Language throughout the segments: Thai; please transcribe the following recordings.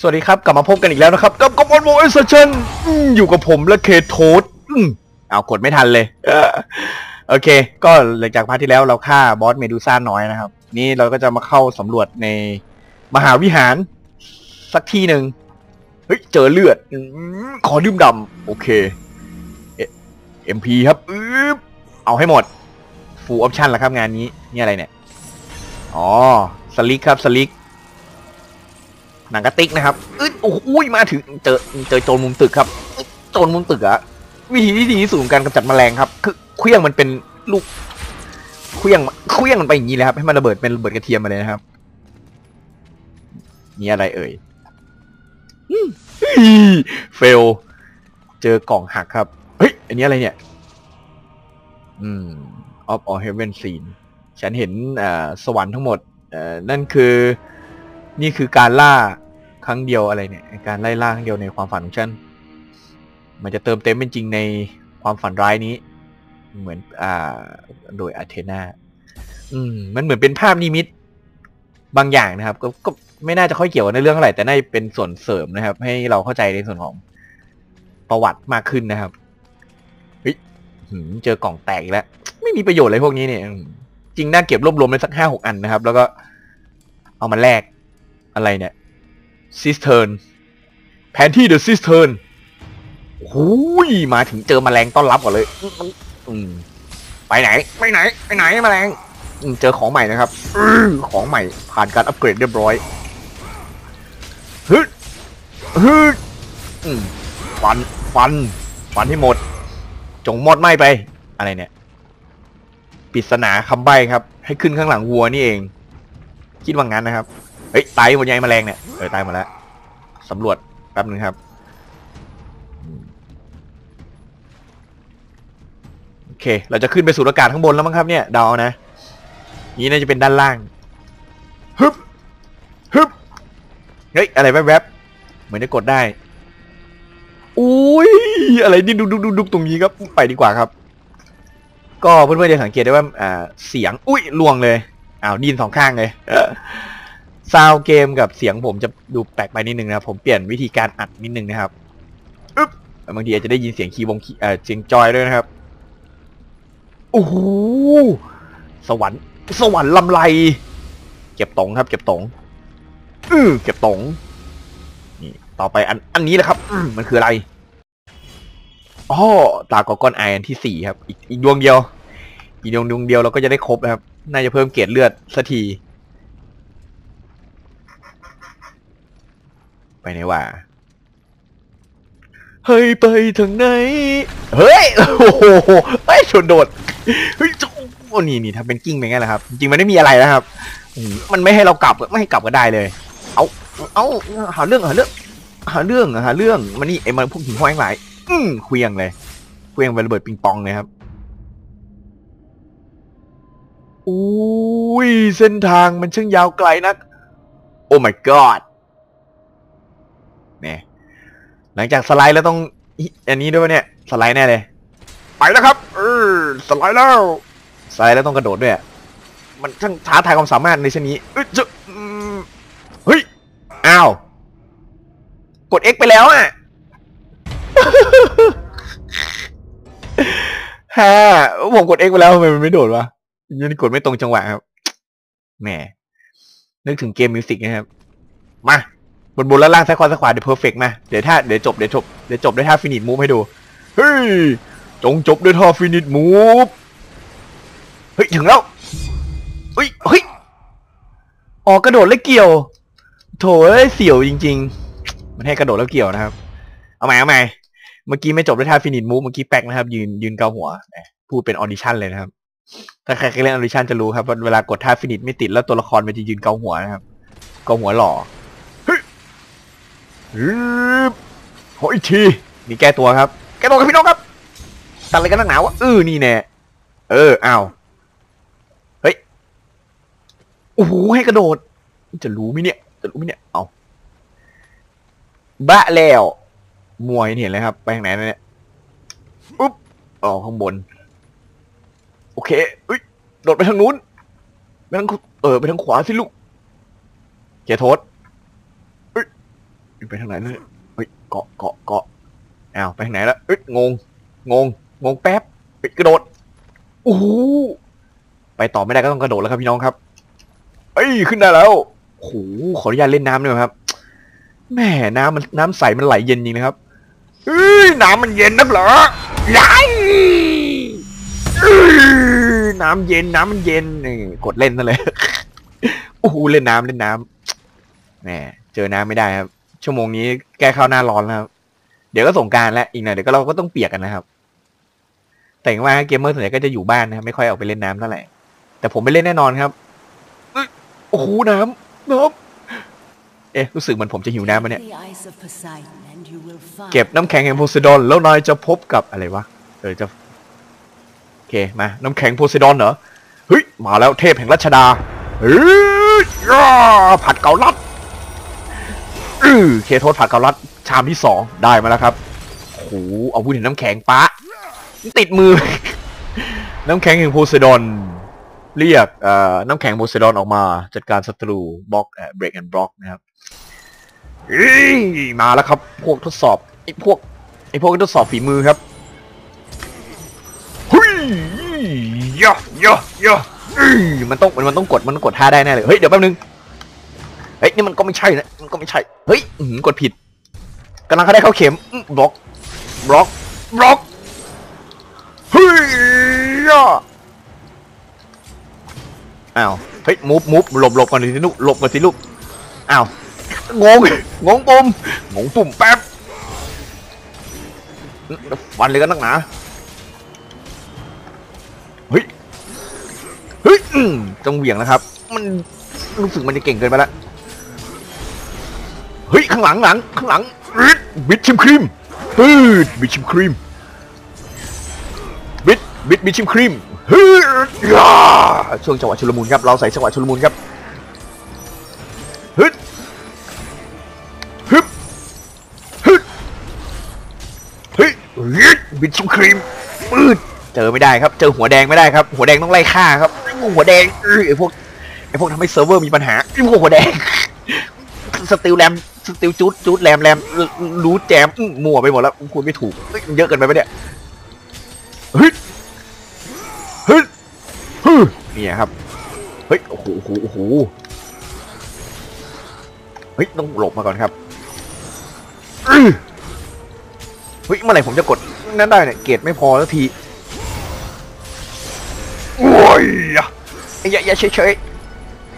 สวัสดีครับ กลับมาพบกันอีกแล้วนะครับ กับกบอลโมเอสเชนอยู่กับผมและเคทโทสอืมเอากดไม่ทันเลยโอเค ก็หลังจากพาร์ทที่แล้วเราฆ่าบอสเมดูซ่าน้อยนะครับ นี่เราก็จะมาเข้าสำรวจในมหาวิหาร สักที่หนึ่งเฮ้ย เจอเลือดอขอดื่มดำโอเคเอ็มพีครับอืบเอาให้หมดฟูลออปชั่นแล้วครับงานนี้ นี่อะไรเนี่ย อ๋อสลิกครับสลิก หนังกระติกนะครับอึดโอ้โหมาถึงเจอเจอโจรมุมตึกครับโจรมุมตึกอะวิธีที่ดีที่สุดของการกำจัดแมลงครับ คือเครื่องมันเป็นลูกเครื่องเครื่องมันไปอย่างนี้เลยครับ ให้มันระเบิดเป็นระเบิดกระเทียมมาเลยนะครับนี่อะไรเอ่ยเฟล เจอกล่องหักครับ เฮ้ย อันนี้อะไรเนี่ย อืม of all heaven scene ฉันเห็นอ่าสวรรค์ทั้งหมดเอ่อนั่นคือ นี่คือการล่า ครั้งเดียวอะไรเนี่ยการไล่ล่าครั้งเดียวในความฝันของฉันมันจะเติมเต็มเป็นจริงในความฝันร้ายนี้ เหมือนอ่าโดยอาเทนาอืมมันเหมือนเป็นภาพนิมิตบางอย่างนะครับ ก็ก็ไม่น่าจะค่อยเกี่ยวในเรื่องเท่าไหร่แต่น่าจะเป็นส่วนเสริมนะครับ ให้เราเข้าใจในส่วนของประวัติมากขึ้นนะครับเฮ้ยเจอกล่องแตกอีกแล้ว ไม่มีประโยชน์อะไรพวกนี้เนี่ยจริงน่าเก็บรวบรวมไว้สักห้าหกอันนะครับ แล้วก็เอามาแลกอะไรเนี่ย ซิสเทิร์นแผนที่เดอะซิสเทิร์นหูยมาถึงเจอแมลงต้อนรับก่อนเลยไปไหน ไปไหน ไปไหนแมลงเจอของใหม่นะครับอของใหม่ผ่านการอัปเกรดเรียบร้อยฮึดฮึดฟัน ฟัน ฟันให้หมด จงมอดไหมไป อะไรเนี่ยปริศนาคำใบ้ครับ ให้ขึ้นข้างหลังวัวนี่เอง คิดว่างั้นนะครับ ฮ้ยตายหมดยังไงแมลงเนี่ยเออตายหมดแล้วสำรวจแป๊บนึงครับโอเค เราจะขึ้นไปสู่อากาศข้างบนแล้วมั้งครับเนี่ยเดาเอานะ นี่น่าจะเป็นด้านล่างฮึบฮึบเฮ้ยอะไรแวบๆเหมือนจะกดได้อุ้ยอะไรนี่ดุกดุกดุกดุกตรงนี้ครับไปดีกว่าครับ ก็เพื่อนๆจะสังเกตได้ว่าอ่าเสียงอุ้ยลวงเลยอ้าวดินสองข้างเลย ซาวเกมกับเสียงผมจะดูแปลกไปนิดนึงนะครับผมเปลี่ยนวิธีการอัดนิดนึงนะครับอึ๊บบางทีอาจจะได้ยินเสียงคีย์บงคีย์เอ่อเสียงจอยด้วยนะครับโอ้โหสวรรค์ สวรรค์ลำไร เก็บตงครับ เก็บตงอือเก็บตงนี่ต่อไปอันอันนี้แหละครับอืมมันคืออะไรอ๋อตากอก้อนไออันที่สี่ครับ อีกอีกดวงเดียว อีกดวงดวงเดียวเราก็จะได้ครบนะครับ น่าจะเพิ่มเกรดเลือดสักที ไปไหนวะเฮ้ยไปทางไหน เฮ้ย โอ้โหเฮ้ยชนโดด เฮ้ยโอ้นี่นี่ทำเป็นกิ้งไปงั้นแหละครับ จริงๆมันไม่มีอะไรนะครับอืมมันไม่ให้เรากลับไม่ให้กลับก็ได้เลย เอาเอาหาเรื่องหาเรื่องหาเรื่องหาเรื่องมันนี่ไอ้มันพวกหินห้อยทั้งหลาย อืมเควียงเลยเควียงไประเบิดปิงปองเลยครับอุ้ยเส้นทางมันช่างยาวไกลนัก โอ้ my god เนี่ย หลังจากสไลด์แล้วต้องอิอันนี้ด้วยวะเนี่ยสไลด์แน่เลย ไปแล้วครับเออสไลด์แล้วสไลด์แล้วต้องกระโดดด้วยอะมันช่างท้าทายความสามารถในชนนี้เอ้ยจะอืมเฮ้ยอ้าวกด X ไปแล้วอะฮ่าผมกด X ไปแล้วทำไมมันไม่โดดวะยังกดไม่ตรงจังหวะครับแหมนึกถึงเกมมิวสิกนะครับ มา บนบนแล้วล่างซ้ายขวาซ้ายขวาเดี๋ยวเพอร์เฟกต์มาเดี๋ยวถ้าเดี๋ยวจบเดี๋ยวจบเดี๋ยวจบด้วยท่าฟินิชมูฟให้ดูเฮ้ยจงจบด้วยท่าฟินิชมูฟเฮ้ยถึงแล้วเฮ้ยเฮ้ยออกกระโดดแล้วเกี่ยว โถเอ้ยเสี่ยวจริง ๆ มันให้กระโดดแล้วเกี่ยวนะครับ เอาใหม่เอาใหม่เมื่อกี้ไม่จบด้วยท่าฟินิชมูฟเมื่อกี้แป๊กนะครับ ยืนยืนเกาหัวพูดเป็นออดิชั่นเลยนะครับ ถ้าใครเคยเล่นออดิชั่นจะรู้ครับว่าเวลากดท่าฟินิชไม่ติดแล้วตัวละครมันจะยืนเกาหัวนะครับ เกาหัวหล่อ ฮึบขออีกทีนี่แก้ตัวครับ แก้ตัวกับพี่น้องครับตัดอะไรกันนักหนาวะเออนี่แน่เอออ้าวเฮ้ยโอ้โหให้กระโดด จะรู้ไหมเนี่ยจะรู้ไหมเนี่ยเอาบ้าแล้วมวยเห็นเลยครับ ไปทางไหนเนี่ยอุ๊บอ๋อข้างบน โอเคเอ้ยโดดไปทางนู้นไปทางเออไปทางขวาสิลูกเจโทษ ไปทางไหนเลยเฮ้ยเกาะเกาะเกาะอ้าวไปทางไหนแล้วเอ้ยงง งง งงแป๊บเฮ้ยกระโดดโอ้โหไปต่อไม่ได้ก็ต้องกระโดดแล้วครับพี่น้องครับ เอ้ยขึ้นได้แล้วโอ้โหขออนุญาตเล่นน้ำด้วยครับแหม่น้ำมันน้ำใสมันไหลเย็นจริงนะครับเอ้ยน้ำมันเย็นนักเหรอยัยเอ้ยน้ำเย็นน้ำมันเย็นนี่กดเล่นนั่นเลยโอ้โหเล่นน้ำเล่นน้ำแหมเจอน้ำไม่ได้ครับ ชั่วโมงนี้แก้ข้าวหน้าร้อนแล้วครับเดี๋ยวก็สงกรารแล้วอีกหน่อยเดี๋ยวก็เราก็ต้องเปียกกันนะครับ แต่ว่าเกมเมอร์ส่วนใหญ่ก็จะอยู่บ้านนะครับไม่ค่อยออกไปเล่นน้ำเท่าไหร่แต่ผมไปเล่นแน่นอนครับเอ้ยโอ้โหน้ำน้ำเอ๊ะรู้สึกเหมือนผมจะหิวน้ำมาเนี่ย The eyes of Poseidon, and you will find เก็บน้ำแข็งแห่งโพไซดอนแล้วนายจะพบกับอะไรวะเออจะโอเคมาน้ำแข็งโพไซดอนเหรอเฮ้ยมาแล้วเทพแห่งรัชดาเฮ้ยย่าผัดเกาลัด อือเคโทษผัดเกาลัดชามที่สองได้มาแล้วครับโอ้โหเอาพูดถึงน้ำแข็งปะติดมือ น้ำแข็งแห่งโพไซดอนเรียกเอ่อน้ำแข็งโพไซดอนออกมา จัดการศัตรูบล็อกเอ่อ break and block นะครับมาแล้วครับ พวกทดสอบไอ้พวกไอ้พวกทดสอบฝีมือครับหุยยยยะเอ้ยมันต้องมันมันต้องกดมันต้องกดท่าได้แน่เลยเฮ้ยเดี๋ยวแป๊บนึง เฮ้ยนี่มันก็ไม่ใช่นะมันก็ไม่ใช่เฮ้ยอื้อหือกดผิดกำลังเขาได้เข้าเข็มบล็อกบล็อกบล็อกเฮ้ยอ้าวเฮ้ยมูฟมูฟหลบหลบก่อนสิลูกหลบก่อนสิลูกอ้าวงงงงปุ่มงงปุ่มแป๊บฟันเลยกันนักหนาเฮ้ยเฮ้ยต้องเหวี่ยงนะครับ มันรู้สึกมันจะเก่งเกินไปแล้ว เฮ้ยข้างหลังหลังข้างหลังบิดชิมครีมปืดบิดชิมครีมบิดบิดบิดชิมครีมฮึดยาช่วงจังหวะชุลมุนครับเราใส่จังหวะชุลมุนครับฮึดฮึบฮึบฮึบยึดบิดชิมครีมปืดเจอไม่ได้ครับ เจอหัวแดงไม่ได้ครับ หัวแดงต้องไล่ฆ่าครับหัวแดงไอ้พวกไอ้พวกทำให้เซิร์ฟเวอร์มีปัญหาไอ้พวกหัวแดงสติลแรม ติลจูดจูดแรมแรมรูทแจมมั่วไปหมดแล้วคุณไม่ถูกเยอะเกินไปปะเนี่ยเฮึดฮึดฮึดเนี่ยครับเฮ้ยโอ้โหโอ้โหเฮ้ยต้องหลบมาก่อนครับเฮ้ยเมื่อไหร่ผมจะกดนั้นได้เนี่ยเกรดไม่พอสักทีโอ้ยอย่าอย่าเฉยเฉย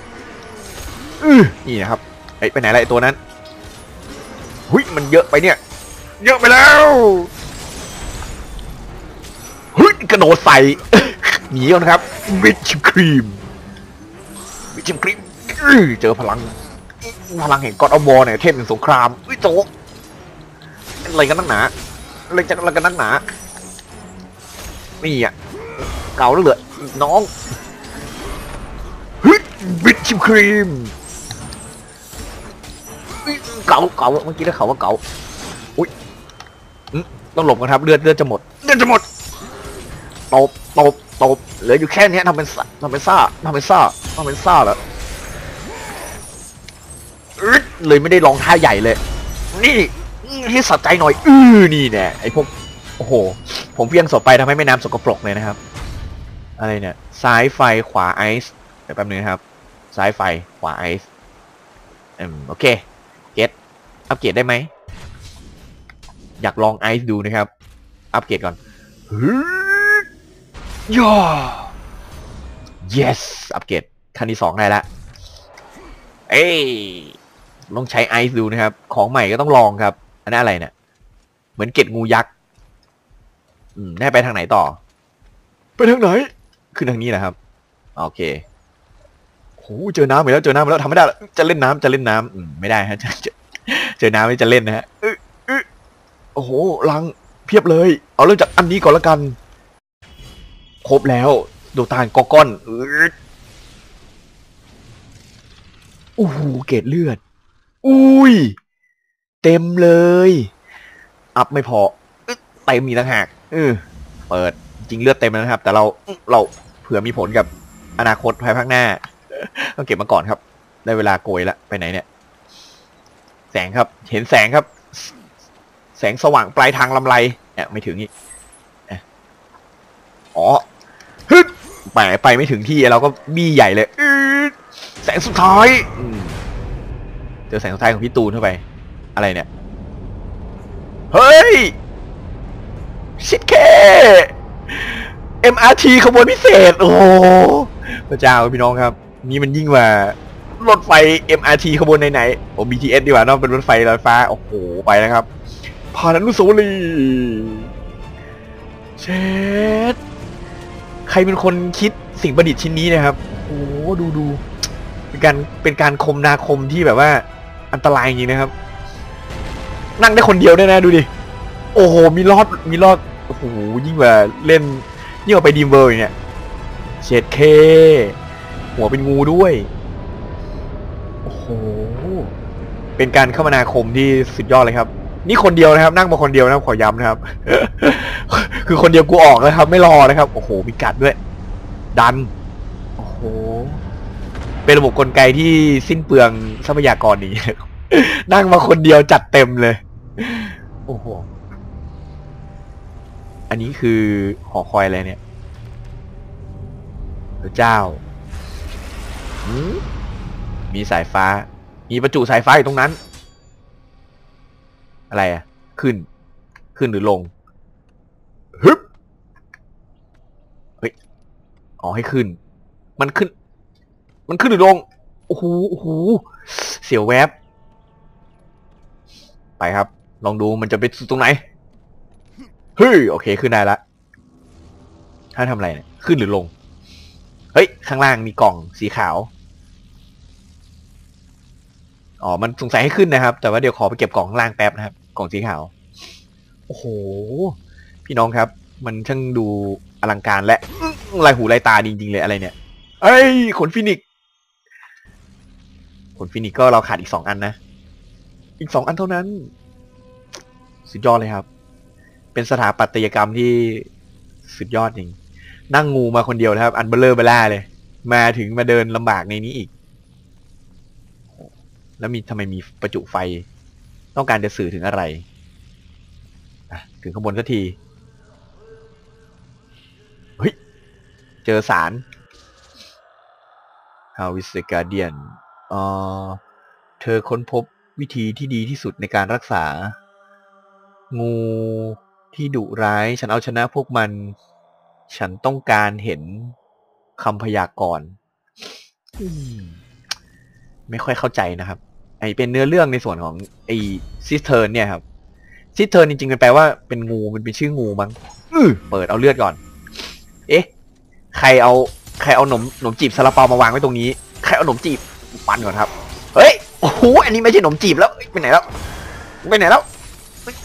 ๆนี่นะครับไอ้ยไปไหนละไอตัวนั้น หุยมันเยอะไปเนี่ย เยอะไปแล้วเฮ้ยกระโดดใส่หนีก่อนครับวิชครีมวิชครีมอื้อเจอพลัง พลังแห่งกอดอวอเนี่ยเทพแห่งสงครามอุ้ยโจอะไรกันนักหนาอะไรจะอะไรกันนักหนานี่อะเก่าแล้วเหลือน้องฮึดบิดชิมครีมอุ๊ย เก่าเก่าเมื่อกี้ได้ข่าวว่าเก่าอุ้ยต้องหลบกันครับเลือดเลือดจะหมดเลือดจะหมดตบตบตบเหลืออยู่แค่นี้ทำเป็นทำเป็นซ่าทำเป็นซ่าทำเป็นซ่าแล้วเลยไม่ได้ลองท่าใหญ่เลย นี่ให้สะใจหน่อย อื้อนี่แน่ไอพวกโอ้โห ผมเพียงศพไปทำให้แม่น้ำสกปรกเลยนะครับ อะไรเนี่ย ซ้ายไฟขวาไอซ์เดี๋ยวแป๊บนึงครับ ซ้ายไฟขวาไอซ์อืมโอเค อัปเกรดได้ไหม อยากลองไอซ์ดูนะครับ อัปเกรดก่อนฮึดย่อ yes อัปเกรดขั้นที่สองได้ละ เอ้ยลองใช้ไอซ์ดูนะครับ ของใหม่ก็ต้องลองครับ อันนั้นอะไรเนี่ย เหมือนเกล็ดงูยักษ์ อืม แน่ไปทางไหนต่อ ไปทางไหน ขึ้นทางนี้แหละครับ โอเคโหเจอน้ำไปแล้ว เจอน้ำไปแล้วทำไม่ได้แล้วจะเล่นน้ำจะเล่นน้ำอืมไม่ได้ฮะเจอ เจอน้ำไม่จะเล่นนะฮะเอยเอยโอ้โหลังเพียบเลย เอาเริ่มจากอันนี้ก่อนละกัน ครบแล้วดูตาลกอก้อนอืดโอ้โหเกรดเลือด อุ้ย เต็มเลย อัพไม่พอเต็มอีต่างหากเออเปิดจริงเลือดเต็มแล้วนะครับ แต่เราเราเผื่อมีผลกับอนาคตภายภาคหน้าต้องเก็บมาก่อนครับ ได้เวลาโกยละไปไหนเนี่ย แสงครับ เห็นแสงครับ แสงสว่างปลายทางลำไรเนี่ยไม่ถึงอีกอ๊ะอ๋อฮึดแหมไปไม่ถึงที่เราก็บี้ใหญ่เลยแสงสุดท้ายเจอแสงสุดท้ายของพี่ตูนเข้าไป อะไรเนี่ย เฮ้ย ชิดเค MRT ขบวนพิเศษ โอ้พระเจ้าพี่น้องครับ นี่มันยิ่งกว่า รถไฟ MRT ขบวนไหนๆโอ้ BTS ดีกว่าเนอะเป็นรถไฟลอยฟ้า โอ้โห ไปนะครับ ผ่านอนุสาวรีย์เชดใครเป็นคนคิดสิ่งประดิษฐ์ชิ้นนี้นะครับ โอ้โหดูดูเป็นการเป็นการคมนาคมที่แบบว่า อันตรายจริงๆนะครับ นั่งได้คนเดียวด้วยนะดูดิ โอ้โห มีรอดมีรอดโอ้โหยิ่งกว่าเล่นยิ่งกว่าไปดีมเวอร์อีกเนี่ยเชดเคหัวเป็นงูด้วย หเป็นการคมนาคมที่สุดยอดเลยครับ นี่คนเดียวนะครับ นั่งมาคนเดียวนะขอย้ำนะครับ คือคนเดียวกูออกนะครับ ไม่รอนะครับ โอ้โหมีกัดด้วย ดัน โอ้โห เป็นระบบกลไกที่สิ้นเปลืองทรัพยากรนี้นั่งมาคนเดียวจัดเต็มเลย โอ้โห อันนี้คือหอคอยอะไรเนี่ย พระเจ้าหืม มีสายฟ้า มีประจุสายฟ้าอยู่ตรงนั้น อะไรอะขึ้น ขึ้นหรือลงฮึบเฮ้ยอ๋อให้ขึ้น มันขึ้น มันขึ้นหรือลงโอ้โหโอ้โหเสียวแวบ ไปครับ ลองดูมันจะไปสุดตรงไหนเฮ้ยโอเคขึ้นได้ละถ้าทำอะไรเนี่ยขึ้นหรือลง เฮ้ย ข้างล่างมีกล่องสีขาว อ๋อ มันสงสัยให้ขึ้นนะครับ แต่ว่าเดี๋ยวขอไปเก็บกล่องข้างล่างแป๊บนะครับ กล่องสีขาว โอ้โห พี่น้องครับ มันช่างดูอลังการและลายหูลายตาจริงๆเลยอะไรเนี่ย เอ้ย ขนฟินิก ขนฟินิกก็เราขาดอีกสองอันนะ อีกสองอันเท่านั้น สุดยอดเลยครับ เป็นสถาปัตยกรรมที่สุดยอดจริง นั่งงูมาคนเดียวนะครับ อันเบลเลอร์เบล่าเลย มาถึงมาเดินลำบากในนี้อีก แล้วมีทำไมมีประจุไฟ ต้องการจะสื่อถึงอะไรถึงข้างบนสักที เฮ้ย เจอสาร How is the Guardian เออเธอค้นพบวิธีที่ดีที่สุดในการรักษา งูที่ดุร้าย ฉันเอาชนะพวกมัน ฉันต้องการเห็นคำพยากรณ์ไม่ค่อยเข้าใจนะครับ ไอเป็นเนื้อเรื่องในส่วนของไอซิสเทิร์นเนี่ยครับซิสเทิร์นจริงๆมันแปลว่าเป็นงูมันเป็นชื่องูมั้งอือเปิดเอาเลือดก่อน เอ๊ะ ใครเอาใครเอาหนมหนมจีบซาลาเปามาวางไว้ตรงนี้ ใครเอาหนมจีบปันก่อนครับ เฮ้ยโอ้โหอันนี้ไม่ใช่หนมจีบแล้วไปไหนแล้วไปไหนแล้ว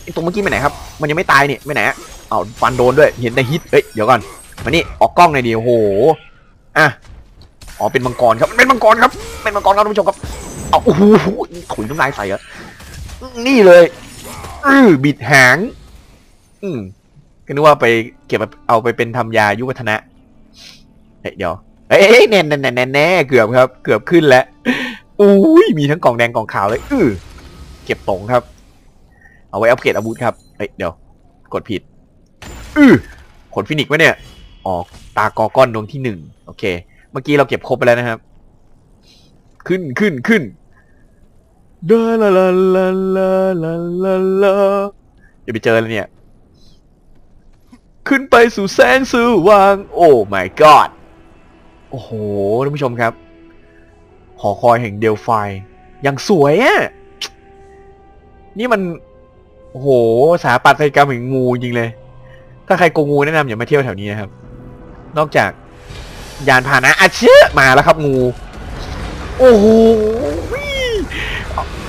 ไอตรงเมื่อกี้ไปไหนครับ มันยังไม่ตายนี่ไปไหนเอาฟันโดนด้วยเห็นในฮิตเอ้ยเดี๋ยวก่อนมานี่ออกกล้องหน่อยดิโอ้โหอะอ๋อเป็นมังกรครับเป็นมังกรครับเป็นมังกรครับท่านผู้ชมครับ เอาโอ้โหถุยน้ำลายใส่เหรอนี่เลยอือบิดหาง อืมก็นึกว่าไปเก็บเอาไปเป็นทำยายุวัฒนะเฮ้ยเดี๋ยวเอ้ยแน่แน่แน่แน่เกือบครับ เกือบขึ้นแล้วอุ้ยมีทั้งกล่องแดงกล่องขาวเลยอือเก็บตรงครับ เอาไว้อัปเกรดอาวุธครับเอ้ยเดี๋ยว กดผิดอือขนฟินิกซ์วะเนี่ยอ๋อตากอก้อนดวงที่หนึ่งโอเค เมื่อกี้เราเก็บครบไปแล้วนะครับ ขึ้นขึ้นขึ้น เดาลาลาลาลาลาลาลาอย่าไปเจอเลยเนี่ย ขึ้นไปสู่แสงสว่าง โอ้ my god โอ้โหท่านผู้ชมครับ หอคอยแห่งเดลไฟยังสวยอะ นี่มัน โอ้โหสาปัตยกรรมแห่งงูจริงเลย ถ้าใครโกงงูแนะนำอย่ามาเที่ยวแถวนี้นะครับ นอกจากยานพาหนะอาเชื่อมาแล้วครับงู โอ้โห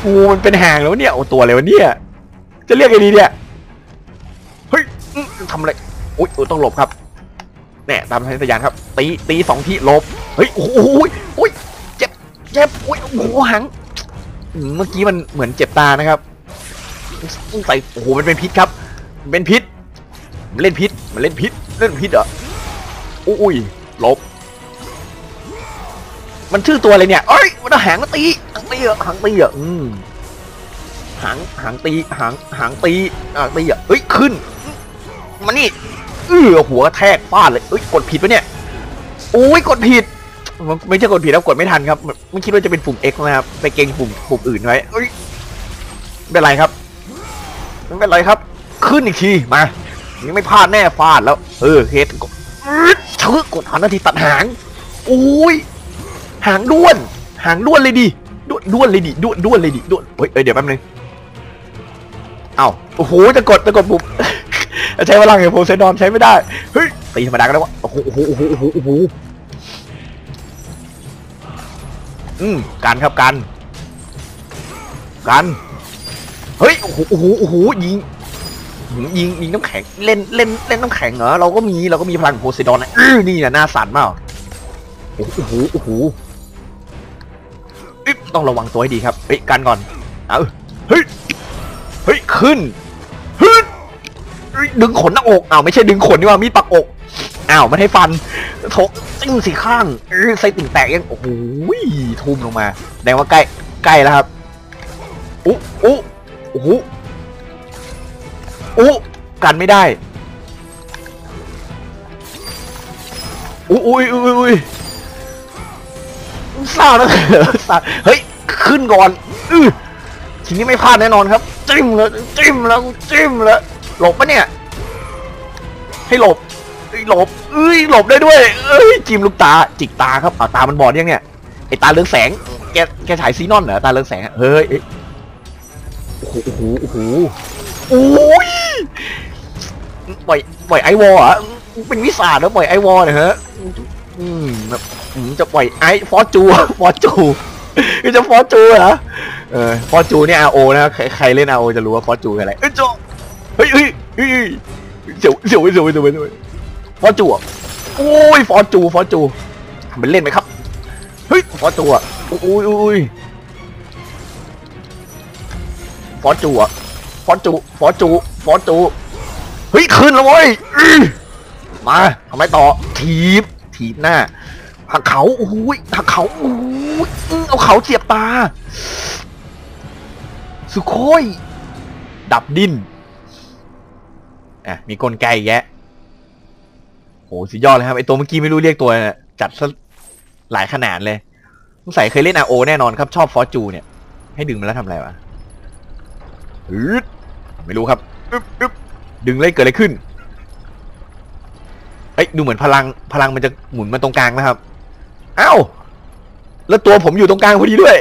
งูมันเป็นหางแล้วเนี่ยโอ้ตัวอะไรวะเนี่ย จะเรียกไงดีเนี่ย เฮ้ยทำอะไรอุ้ยต้องหลบครับแน่ตามสัญญาณครับ ตีตีสองทีหลบ เฮ้ยโอ้โหอุ้ยเจ็บเจ็บอุ้ยโอ้โหหังเมื่อกี้มันเหมือนเจ็บตานะครับใส่โอ้โหมันเป็นพิษครับ เป็นพิษมันเล่นพิษมันเล่นพิษเล่นพิษเหรออุ้ยหลบ มันชื่อตัวอะไรเนี่ยเอ้ยมันเอาหางมาตีหางตีเหรอหางตีเหรออืมหางหางตีหางหางตีหางตีอะเฮ้ยขึ้นมานี่เออหัวแทกฟาดเลยเอ้ยกดผิดปะเนี่ยโอ้ยกดผิดมันไม่ใช่กดผิดครับกดไม่ทันครับไม่คิดว่าจะเป็นปุ่ม X นะครับไปเก่งปุ่มปุ่มอื่นไว้เอ้ยไม่เป็นไรครับไม่เป็นไรครับ ขึ้นอีกทีมายังไม่พลาดแน่ฟาดแล้ว เออเฮดกดชึกกดทันนาทีตัดหางโอ้ย หางด้วน หางด้วนเลยดิด้วนด้วนเลยดิด้วนด้วนเลยดิด้วนเฮ้ยเดี๋ยวแป๊บนึงเอ้าโอ้โหจะกดจะกดปุ่มใช้พลังแห่งโพไซดอนใช้ไม่ได้เฮ้ยตีธรรมดาก็ได้วะโอ้โหโอ้โหโอ้โหโอ้โหโอ้โหอืมการครับการการเฮ้ยโอ้โหโอ้โหโอ้โหยิงยิงยิงน้ำแข็งเล่นเล่นเล่นน้ำแข็งเหรอเราก็มีเราก็มีพลังโพไซดอนนะนี่นะหน้าสั่นมากโอ้โหโอ้โห ต้องระวังตัวให้ดีครับเฮ้ยกันก่อนเอาเฮ้ยเฮ้ยขึ้นฮึดดึงขนหน้าอกอ้าวไม่ใช่ดึงขนนี่ว่ามีดปักอกอ้าวมันให้ฟันทกจิ้งสีข้างเออไส้ติ่งแตกยังโอ้โหทุ่มลงมาแสดงว่าใกล้ใกล้แล้วครับอุ๊อุ๊โอ้โหอุ๊กันไม่ได้อุ๊อุ้ยอุ้ยอุ้ย ซ่าแล้วซ่าเฮ้ย ขึ้นก่อนอือทีนี้ไม่พลาดแน่นอนครับ จิ้มแล้วจิ้มแล้วจิ้มแล้วหลบปะเนี่ย ให้หลบเอ้หลบเอ้ยหลบได้ด้วย เอ้ยจิ้มลูกตาจิกตาครับเอาตามันบอดยังเนี่ยไอตาเรืองแสงแกแกฉายซีนอนเหรอตาเรืองแสงเฮ้ยเอ้ยโอ้โหโอ้โหโอ้โหโอ้ยปล่อยปล่อยไอวอลเหรอะเป็นวิสาดแล้วปล่อยไอวอลเหรอฮะอืมแบบอืม จะปล่อยไอ้ฟอจูฟอจูจะฟอจูเหรอเออฟอจูเนี่ย RO นะใครใครเล่น RO จะรู้ว่าฟอจูคืออะไรเอ้ยโจเฮ้ยเฮ้ยเฮ้ยเสียวเสียวเสียวเสียวเสียวฟอจูอะโอ้ยฟอจูฟอจูทำเป็นเล่นไหมครับเฮ้ยฟอจูอะโอ้ยโอ้ยฟอจูอะฟอจูฟอจูฟอจูเฮ้ยขึ้นแล้วเว้ยมาทำไมต่อ ถีบ ถีบหน้า หักเขาโอ้ยหักเขาโอ้ยเอาเขาเจียบตา สุโคยดับดิ้นอะมีกลไกแยะโหสุดยอดเลยครับไอตัวเมื่อกี้ไม่รู้เรียกตัวจัดซะหลายขนาดเลยสงสัยเคยเล่น RO แน่นอนครับชอบฟอร์จูเนี่ย ให้ดึงมันแล้วทำอะไรวะไม่รู้ครับอึ๊บอึ๊บดึงเลยเกิดอะไรขึ้นเอ้ยดูเหมือนพลังพลังมันจะหมุนมาตรงกลางนะครับ อ้าวแล้วตัวผมอยู่ตรงกลางพอดีด้วย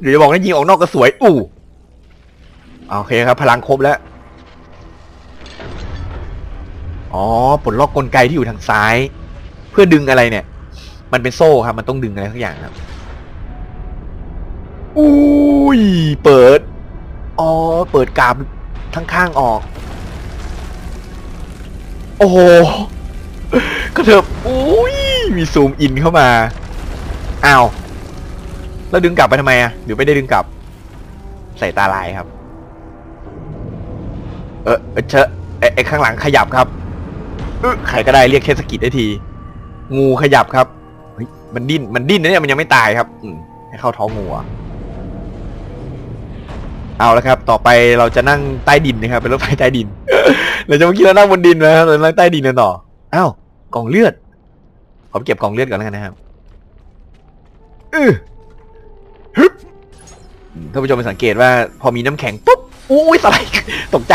เดี๋ยวจะบอกนะยิงออกนอกก็สวย อู้โอเคครับ พลังครบแล้ว อ๋อปลดล็อกกลไกที่อยู่ทางซ้าย เพื่อดึงอะไรเนี่ย มันเป็นโซ่ครับ มันต้องดึงอะไรสักอย่างครับ อุ้ย เปิด อ๋อ เปิดกาบทั้งข้างออก โอ้โหกระเถิบอุ้ย มีซูมอินเข้ามา อ้าว แล้วดึงกลับไปทำไมอะหรือไม่ได้ดึงกลับ ใส่ตาลายครับ เออเออเชอะไอ้ไอ้ข้างหลังขยับครับเออใครก็ได้เรียกเทศกิจได้ที งูขยับครับเฮ้ยมันดิ้นมันดิ้นนะเนี่ยมันยังไม่ตายครับ อืมให้เข้าท้องงูอะเอาและครับ ต่อไปเราจะนั่งใต้ดินนะครับ เป็นรถไฟใต้ดิน เราจะเมื่อกี้เรานั่งบนดินนะครับเรานั่งใต้ดินกันต่ออ้าวกล่องเลือดผมเก็บกล่องเลือดก่อนแล้วกันนะครับ ออฮึบอืมท่านผู้ชมไปสังเกตว่าพอมีน้ำแข็งปุ๊บอุ้ยสไลด์ ตกใจ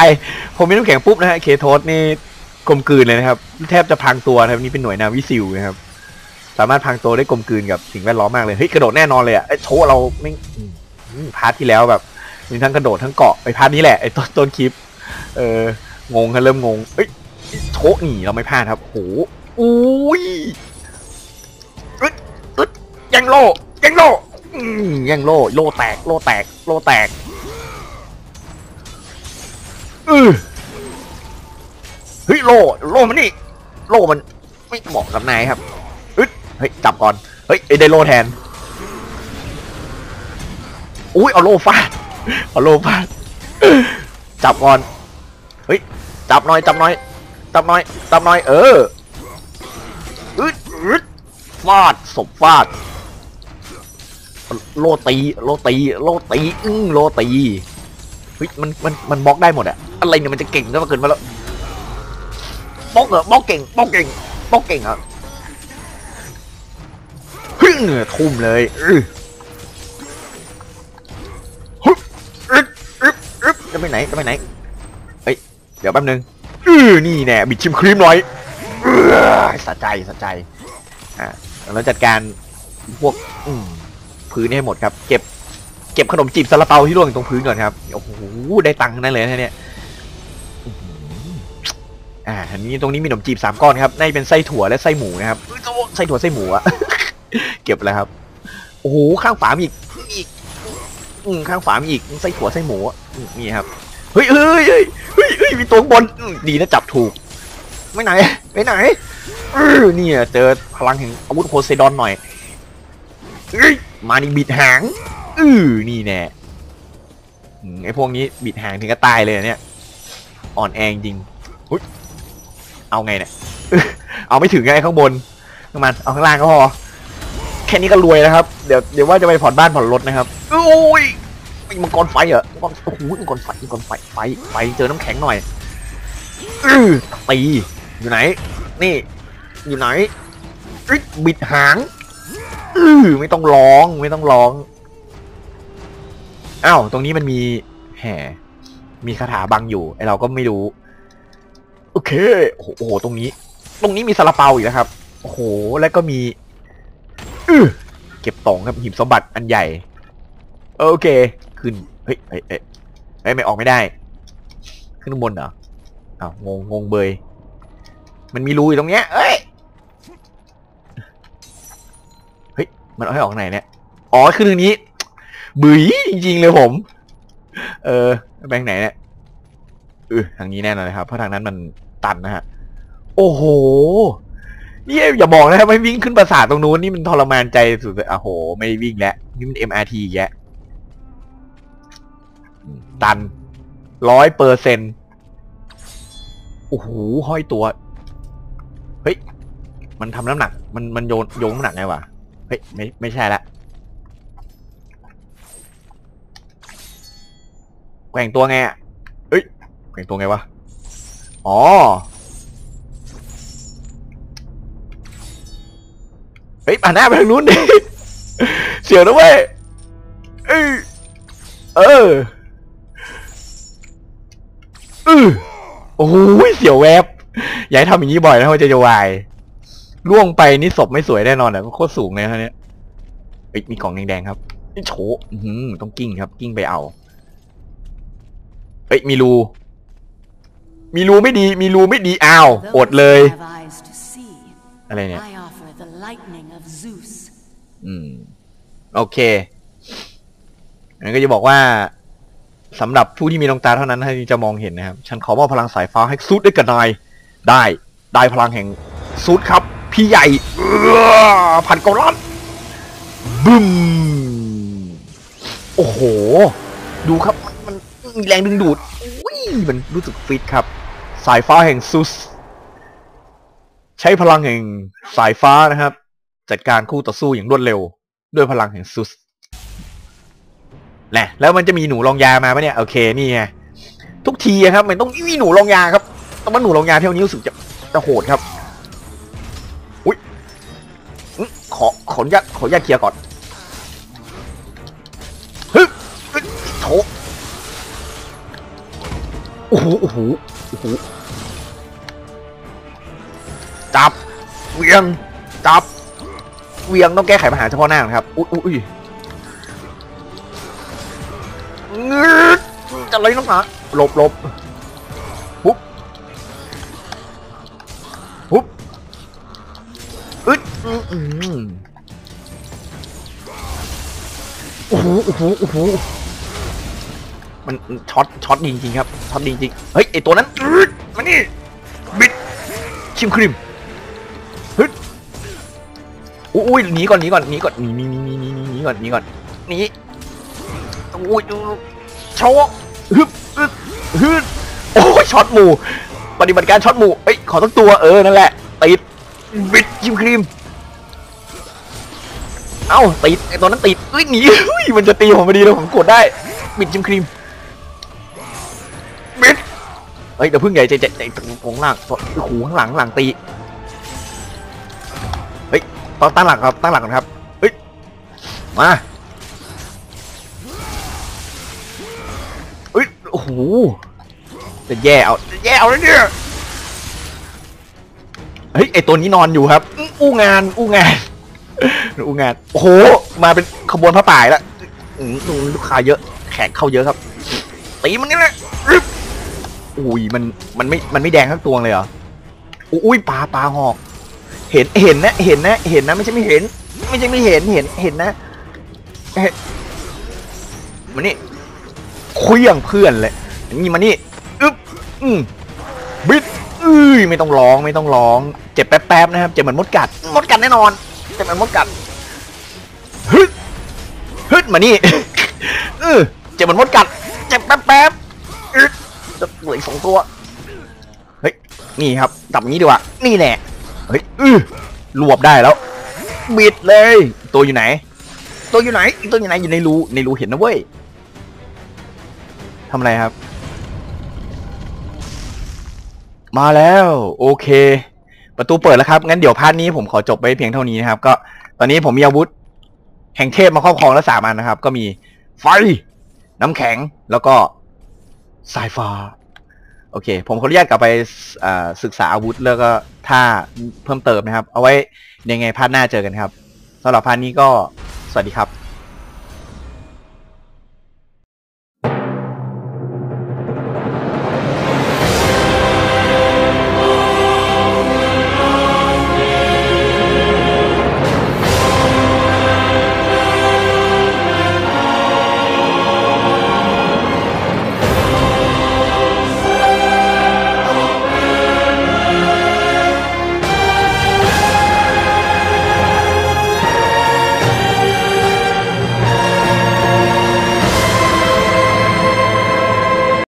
พอมีน้ำแข็งปุ๊บนะฮะเคโทสนี่กลมกลืนเลยนะครับ แทบจะพรางตัวนะครับนี่เป็นหน่วยนาวิซิลนะครับ สามารถพรางตัวได้กลมกลืนกับสิ่งแวดล้อมมากเลยเฮ้ยกระโดดแน่นอนเลยอะไอ้ยโชว์เราไม่อืมอืมพาร์ทที่แล้วแบบ มีทั้งกระโดดทั้งเกาะไอพาร์ทนี้แหละไอต้นต้นคลิป เอองงครับเริ่มงงเอ้ยโชะนี่เราไม่พลาดครับโหอุ้ยอึดอึดยังโล ยังโลอืมยังโลโลแตกโลแตกโลแตกเออเฮ้ยโลโลมันนี่โลมันไม่เหมาะกับนายครับอึดเฮ้ยจับก่อนเฮ้ยไอ้ได้โลแทนอุ้ยเอาโลฟาดเอาโลฟาดจับก่อนเฮ้ยจับหน่อยจับหน่อยจับหน่อยจับหน่อยเอออึดอึดฟาดศพฟาด โลตีโลตีโลตีอื้อโลตีเฮ้ยมันมันมันบล็อกได้หมดอะอะไรเนี่ยมันจะเก่งก็มาเกินมาแล้วบล็อกเหรอบล็อกเก่งบล็อกเก่งบล็อกเก่งเหรอะฮึ่งทุ่มเลยอื้อฮึบอึ๊บอึ๊บอึ๊บจะไปไหนจะไปไหนเฮ้ยเดี๋ยวแป๊บนึงอือนี่แน่บิดชิมครีมหน่อยสะใจสะใจอะแล้วจัดการพวกอืม พื้นให้หมดครับ เก็บ เก็บขนมจีบซาลาเปาที่ร่วงอยู่ตรงพื้นก่อนครับ โอ้โห ได้ตังค์นั่นเลยนะเนี่ย อ่า อันนี้ตรงนี้มีขนมจีบสามก้อนครับน่าจะเป็นไส้ถั่วและไส้หมูนะครับ ไส้ถั่วไส้หมูอะ เก็บแล้วครับ โอ้โห ข้างฝามีอีกอีกอืมข้างฝามีอีก ไส้ถั่วไส้หมูนี่ครับ เฮ้ยเฮ้ยเฮ้ยเฮ้ย มีตัวบนอืมดีนะจับถูกไม่ไหนไปไหนเนี่ยเจอพลังแห่งอาวุธโพไซดอนหน่อยเอ้ย มานี่บิดหางอือนี่แน่อืมไอพวกนี้บิดหางถึงก็ตายเลยอะเนี่ยอ่อนแอจริงอุ๊ยเอาไงเนี่ยเอาไม่ถึงไงข้างบนข้างมันเอาข้างล่างก็พอแค่นี้ก็รวยแล้วครับเดี๋ยวเดี๋ยวว่าจะไปผ่อนบ้านผ่อนรถนะครับโอ้ยมีมังกรไฟเหรอมังกรโอ้โหมังกรไฟมังกรไฟไฟไฟเจอน้ำแข็งหน่อยอือตีอยู่ไหน นี่ อยู่ไหนอึ๊ยบิดหาง อือไม่ต้องร้องไม่ต้องร้องอ้าวตรงนี้มันมีแห่มีคาถาบังอยู่ไอเราก็ไม่รู้ โอเคโอ้โหตรงนี้ ตรงนี้มีซาลาเปาอีกแล้วครับ โอ้โหแล้วก็มีอือเก็บตองครับหิมสมบัติอันใหญ่ โอเค ขึ้นเฮ้ยเฮ้ยเฮ้ยไม่ออกไม่ได้ ขึ้นบนเหรออ้าวงงงงเบย มันมีรูอยู่ตรงเนี้ยเอ้ย เฮ้ย มันเอาให้ออกไหนเนี่ย อ๋อขึ้นทางนี้บุ๋ยจริงๆเลยผม เออแบงค์ไหนเนี่ยเออทางนี้แน่นอนนะครับ เพราะทางนั้นมันตันนะฮะ โอ้โหนี่อย่าบอกนะครับไม่วิ่งขึ้นปราสาทตรงนู้นนี่มันทรมานใจสุดเลยอะโห ไม่วิ่งแล้วนี่มัน MRT อีกแยะตันร้อยเปอร์เซ็นต์โอ้โหห้อยตัว เฮ้ย มันทำน้ำหนัก มันมันโยนโยนน้ำหนักไงวะ เฮ้ยไม่ไม่ใช่ละแกว่งตัวไงอะเอ้ยแกว่งตัวไงวะอ๋อเฮ้ยผ่านหน้าไปทางนู้นดิเสียวนะเว้ยเออเออโอ้โหเสียวแวบอย่าให้ทำอย่างนี้บ่อยนะมันจะจะวาย ล่วงไปนี่ศพไม่สวยแน่นอนอะโคตรสูงเลยครับเนี่ยเอ้ยมีกล่องแดงๆครับนี่โฉอื้อหือต้องกิ้งครับ กิ้งไปเอาเอ้ยมีรู มีรูไม่ดี มีรูไม่ดีอ้าว Those อดเลย who have eyes to see, อะไรเนี่ย I offer the lightning of Zeus. อืมโอเคงั้นก็จะบอกว่าสำหรับผู้ที่มีดวงตาเท่านั้นที่จะมองเห็นนะครับ ฉันขอมอบพลังสายฟ้าให้ซูดได้กับนายได้ ได้พลังแห่งซูดครับ พี่ใหญ่เอื้อพันเกาลัดบึ้มโอ้โห ดูครับมันมันมีแรงดึงดูดอุ้ยมันรู้สึกฟิตครับ สายฟ้าแห่งซุส ใช้พลังแห่งสายฟ้านะครับ จัดการคู่ต่อสู้อย่างรวดเร็ว ด้วยพลังแห่งซุสแหละแล้วมันจะมีหนูรองยามาปะเนี่ยโอเคนี่ไงทุกทีอะครับมันต้องมีหนูรองยาครับแต่ว่าหนูรองยาเที่ยวนี้รู้สึกจะจะโหดครับ ขอขออนุญาตขออนุญาตเคลียร์ก่อนฮึบฮึบโถโอ้โหโอ้โหโอ้โหจับเวียงจับเวียงต้องแก้ไขปัญหาเฉพาะหน้าก่อนครับ อุ้ยอุ้ยอุ้ยงืดจะอะไรน้องหมาหลบหลบ อืมโอ้โหโอ้โหโอ้โหมันช็อตช็อตดีจริงๆครับช็อตดีจริงเฮ้ยไอตัวนั้นมานี่บิดชิมครีมอุ้ยหนีก่อนหนีก่อนหนีก่อนหนีหนีหนีหนีหนีก่อนหนีก่อนหนีอุ้ยโชว์ฮึบฮึบฮึบโอ้ยช็อตหมูปฏิบัติการช็อตหมูเอ้ยขอตั้งตัวเออนั่นแหละติดบิดชิมครีม เอ้าติดไอตัวนั้นติดเอ้ยหนีเฮ้ยมันจะตีผมพอดีเลยผมกดได้บิดชิมครีมปิดเฮ้ยเดี๋ยวพึ่งใหญ่ใจใจใจของหลังโอ้โหข้างหลังหลังตีเฮ้ยต้องตั้งหลักครับตั้งหลักก่อนครับเฮ้ยมาเฮ้ยโอ้โหจะแย่เอาจะแย่เอาแล้วเนี่ยเฮ้ยไอตัวนี้นอนอยู่ครับอู้งานอู้งาน อู้งานโอ้โห มาเป็นขบวนพระป่ายแล้วอืมลูกค้าเยอะ แขกเข้าเยอะครับตีมันนี่แหละอุ้ยมันมันไม่มันไม่แดงทั้งตัวเลยเหรออุ้ยปลาปลาหอก เห็นเห็นนะเห็นนะเห็นนะไม่ใช่ไม่เห็น ไม่ใช่ไม่เห็นเห็นเห็นนะเห็นมานี่คุยอย่างเพื่อนเลยนี่มานี่อึ๊บอืมบิดอื้ยไม่ต้องร้องไม่ต้องร้อง เจ็บแป๊บๆนะครับ เจ็บเหมือนมดกัด มดกัดแน่นอน เจ็บเหมือนมดกัดฮึดฮึดมานี่เออเจ็บเหมือนมดกัด เจ็บแป๊บๆอึดจะเหลืออีกสองตัว เฮ้ย นี่ครับจับนี้ดีกว่า นี่แน่เฮ้ยอือรวบได้แล้ว บิดเลย ตัวอยู่ไหน ตัวอยู่ไหน ตัวอยู่ไหน อยู่ในรู ในรูเห็นนะเว้ยทำอะไรครับ มาแล้ว โอเค ประตูเปิดแล้วครับ งั้นเดี๋ยวพาร์ทนี้ผมขอจบไว้เพียงเท่านี้นะครับ ก็ตอนนี้ผมมีอาวุธ แห่งเทพมาครอบครองแล้วสามอันนะครับ ก็มีไฟ น้ำแข็งแล้วก็สายฟ้า โอเค ผมขออนุญาตกลับไปศึกษาอาวุธแล้วก็ท่าเพิ่มเติมนะครับ เอาไว้ยังไงพาร์ทหน้าเจอกันครับสำหรับพาร์ทนี้ก็สวัสดีครับ